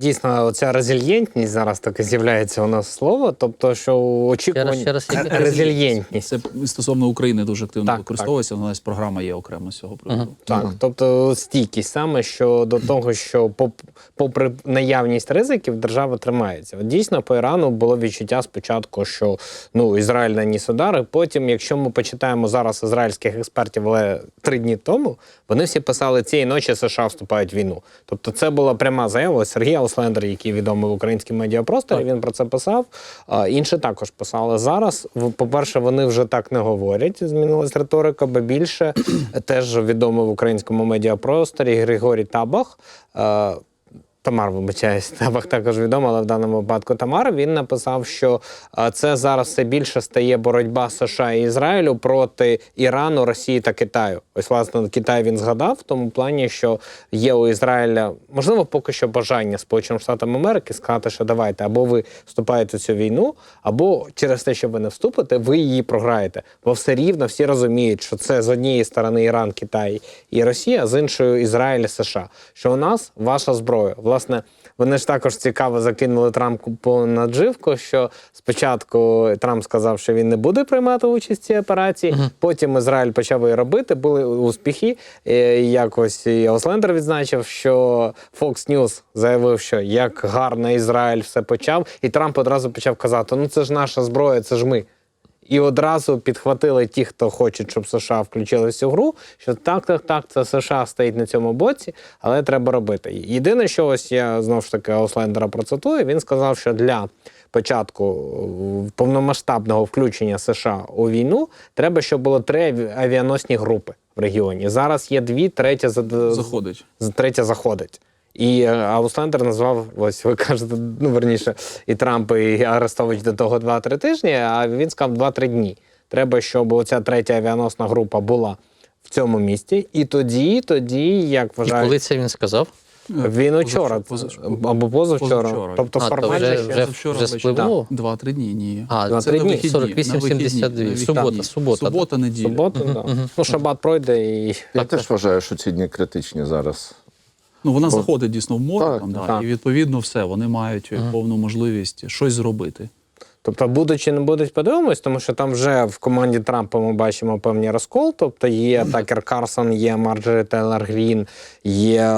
Дійсно, оця резильєнтність зараз таке з'являється у нас слово. Тобто, що очікування ще раз, ще раз, резильєнтність. Це стосовно України дуже активно Так, використовується. У нас програма є окремо з цього приводу. Так, тобто стійкість саме щодо того, що попри наявність ризиків, держава тримається. От дійсно по Ірану було відчуття спочатку, що ну Ізраїль наніс удари. Потім, якщо ми почитаємо зараз ізраїльських експертів, але три дні тому вони всі писали цієї ночі США вступають в війну. Тобто, це була пряма заява Ось Ауслендер, який відомий в українському медіапросторі. Він про це писав. Інші також писали зараз. По-перше, вони вже так не говорять. Змінилась риторика, бо більше теж відомий в українському медіапросторі Григорій Табах. Тамар, вибачаюсь, Табах також відомо, але в даному випадку Тамар. Він написав, що це зараз все більше стає боротьба США і Ізраїлю проти Ірану, Росії та Китаю. Ось власне Китай він згадав в тому плані, що є у Ізраїля можливо поки що бажання Сполученим Штатам Америки сказати, що давайте або ви вступаєте в цю війну, або через те, що ви не вступите, ви її програєте. Бо все рівно всі розуміють, що це з однієї сторони Іран, Китай і Росія, а з іншої Ізраїль і США. Що у нас ваша зброя. Власне, вони ж також цікаво закинули Трампу на дживку, що спочатку Трамп сказав, що він не буде приймати участь в цій операції. Потім Ізраїль почав її робити. Були успіхи. І якось і Ослендер відзначив, що Fox News заявив, що як гарно Ізраїль все почав, і Трамп одразу почав казати: ну це ж наша зброя, це ж ми. І одразу підхватили ті, хто хоче, щоб США включили в цю гру, що так, так, так, це США стоїть на цьому боці, але треба робити. Єдине, що ось я знову ж таки Ослендера процитую, він сказав, що для початку е, повномасштабного включення США у війну треба, щоб було три аві- авіаносні групи в регіоні. Зараз є дві, третя за- Заходить. третя заходить. І е, Ауслендер назвав, ось ви кажете, ну верніше, і Трамп, і Арестович до того 2-3 тижні, а він сказав 2-3 дні. Треба, щоб оця третя авіаносна група була в цьому місті. І тоді, тоді, як І коли це він сказав? він учора позавчора. або позавчора. Позавчора. Тобто А, то формально вже- ще- вже- Вчора вже спливло? Два-три дні, ні. А, Два- Це три дні, вихідні, 48, на вихідні, 72. Субота, субота, Субота, неділя. суботу, да. ну шабат пройде і Я теж вважаю, що ці дні критичні зараз. Ну, вона заходить дійсно в море, Так, там, да, так. і відповідно все, вони мають повну можливість щось зробити. Тобто, будуть чи не будуть, подивимось, тому що там вже в команді Трампа ми бачимо певний розкол. Тобто є Такер Карсон, є Марджорі Тейлор Грін, є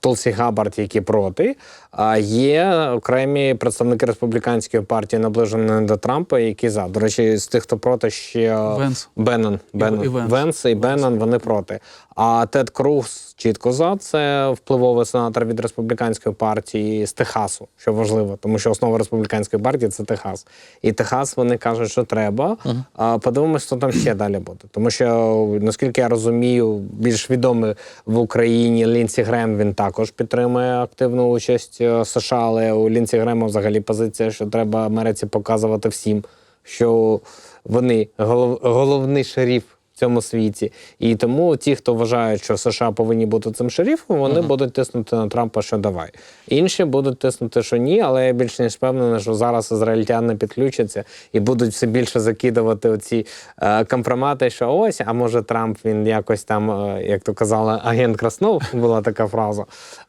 Толсі Габбард, які проти. А є окремі представники республіканської партії, наближеної до Трампа, які за. До речі, з тих, хто проти ще Венс. Беннон, Беннон. і Венс. Венс і Беннон, вони проти. А Тед Круз чітко за це впливовий сенатор від республіканської партії з Техасу, що важливо, тому що основа республіканської партії це Техас. І Техас вони кажуть, що треба. А подивимось, що там ще далі буде. Тому що, наскільки я розумію, більш відомий в Україні Лінсі Грем він також підтримує активну участь е, США, але у Лінсі Грема взагалі позиція, що треба Америці показувати всім, що вони голов, головний шеріф в цьому світі. І тому ті, хто вважають, що США повинні бути цим шерифом, вони будуть тиснути на Трампа, що давай. Інші будуть тиснути, що ні, але я більш ніж впевнений, що зараз ізраїльтяни підключаться і будуть все більше закидувати оці е, компромати, що ось, а може Трамп він якось там, е, як то казали, агент Краснов, була така фраза.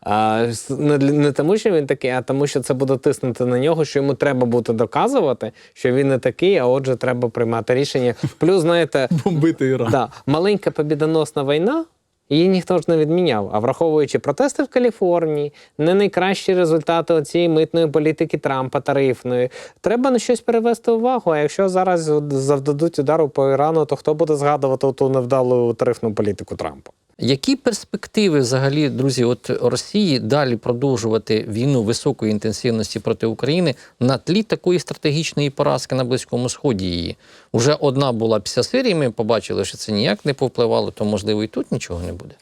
Е, не, не тому, що він такий, а тому, що це буде тиснути на нього, що йому треба буде доказувати, що він не такий, а отже, треба приймати рішення. Плюс, знаєте, Бомбити Іран. Да, маленька побідоносна війна. Її ніхто ж не відміняв. А враховуючи протести в Каліфорнії, не найкращі результати цієї митної політики Трампа тарифної, треба на щось перевести увагу. А якщо зараз завдадуть удару по Ірану, то хто буде згадувати ту невдалу тарифну політику Трампа? Які перспективи взагалі, друзі, от Росії далі продовжувати війну високої інтенсивності проти України на тлі такої стратегічної поразки на Близькому Сході її? Уже одна була після Сирії, ми побачили, що це ніяк не повпливало, то можливо і тут нічого не буде.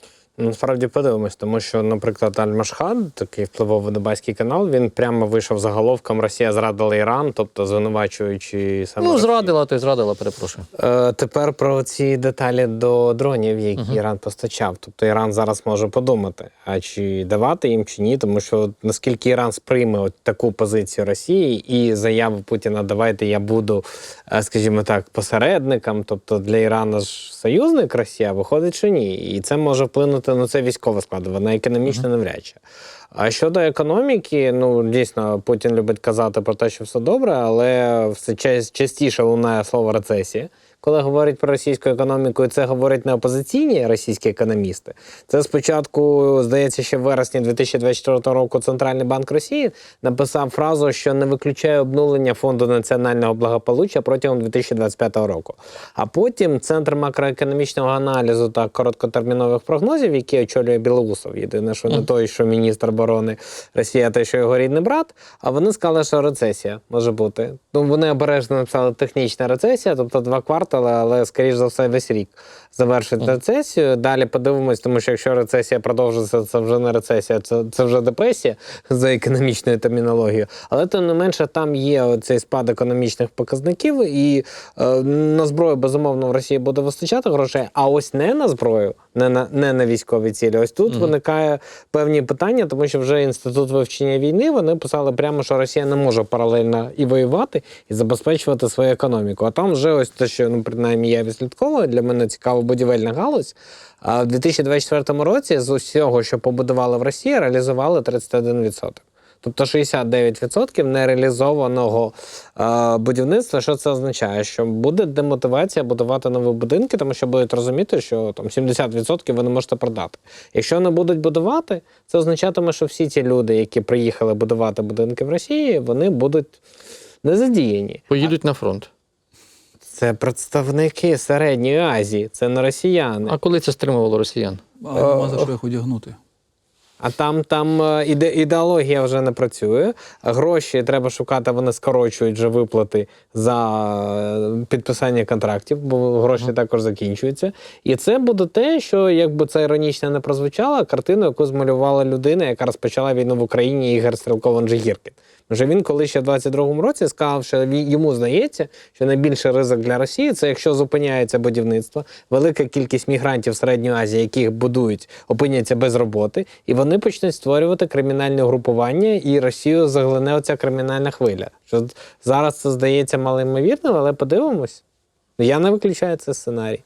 Насправді подивимось, тому що, наприклад, Аль-Машхад, такий впливовий дубайський канал, він прямо вийшов заголовком Росія зрадила Іран, тобто звинувачуючи саме Ну, зрадила, то й зрадила, перепрошую. Е, Тепер про ці деталі до дронів, які Іран постачав. Тобто Іран зараз може подумати, а чи давати їм чи ні, тому що наскільки Іран сприйме от таку позицію Росії і заяву Путіна, давайте я буду, е, скажімо так, посередником. Тобто для Ірана ж союзник Росія, виходить, що ні. І це може вплинути на це військова складове, на економічне навряд чи. А щодо економіки, ну дійсно Путін любить казати про те, що все добре, але все частіше лунає слово рецесія. Коли говорять про російську економіку, і це говорять не опозиційні російські економісти. Це спочатку, здається, ще в вересні 2024 року Центральний банк Росії написав фразу, що не виключає обнулення фонду національного благополуччя протягом 2025 року. А потім Центр макроекономічного аналізу та короткотермінових прогнозів, який очолює Білоусов, єдине, що не той, що міністр оборони Росії, а той, що його рідний брат. А вони сказали, що рецесія може бути. Ну вони обережно написали технічна рецесія, тобто два квартали, але скоріш за все весь рік завершить рецесію. Далі подивимось, тому що якщо рецесія продовжиться, це вже не рецесія, це, це вже депресія за економічною термінологією. Але тим не менше, там є цей спад економічних показників, і е, на зброю безумовно в Росії буде вистачати грошей. А ось не на зброю, не на не на військові цілі. Ось тут виникає певні питання, тому що вже інститут вивчення війни вони писали прямо, що Росія не може паралельно і воювати, і забезпечувати свою економіку. А там вже ось те, що ну принаймні я відслідковую, для мене цікава будівельна галузь. А в 2024 році з усього, що побудували в Росії, реалізували 31%. Тобто 69% нереалізованого е, будівництва. Що це означає? Що буде демотивація будувати нові будинки, тому що будуть розуміти, що там 70% ви не можете продати. Якщо не будуть будувати, це означатиме, що всі ті люди, які приїхали будувати будинки в Росії, вони будуть не задіяні. Поїдуть на фронт. Це представники середньої Азії, це не росіяни. А коли це стримувало росіян? Але нема за що їх одягнути. А там, там е, іде, ідеологія вже не працює. Гроші треба шукати, вони скорочують вже виплати за е, підписання контрактів, бо гроші також закінчуються. І це буде те, що якби це іронічно не прозвучало, картину, яку змалювала людина, яка розпочала війну в Україні Ігор Стрелков Анжегіркін. Вже він коли ще в 22-му році сказав, що йому здається, що найбільший ризик для Росії це якщо зупиняється будівництво, велика кількість мігрантів Середньої Азії, яких будують, опиняться без роботи, і вони почнуть створювати кримінальне групування, і Росію заглине оця кримінальна хвиля. Що зараз це здається малоймовірним, але подивимось. Я не виключаю цей сценарій.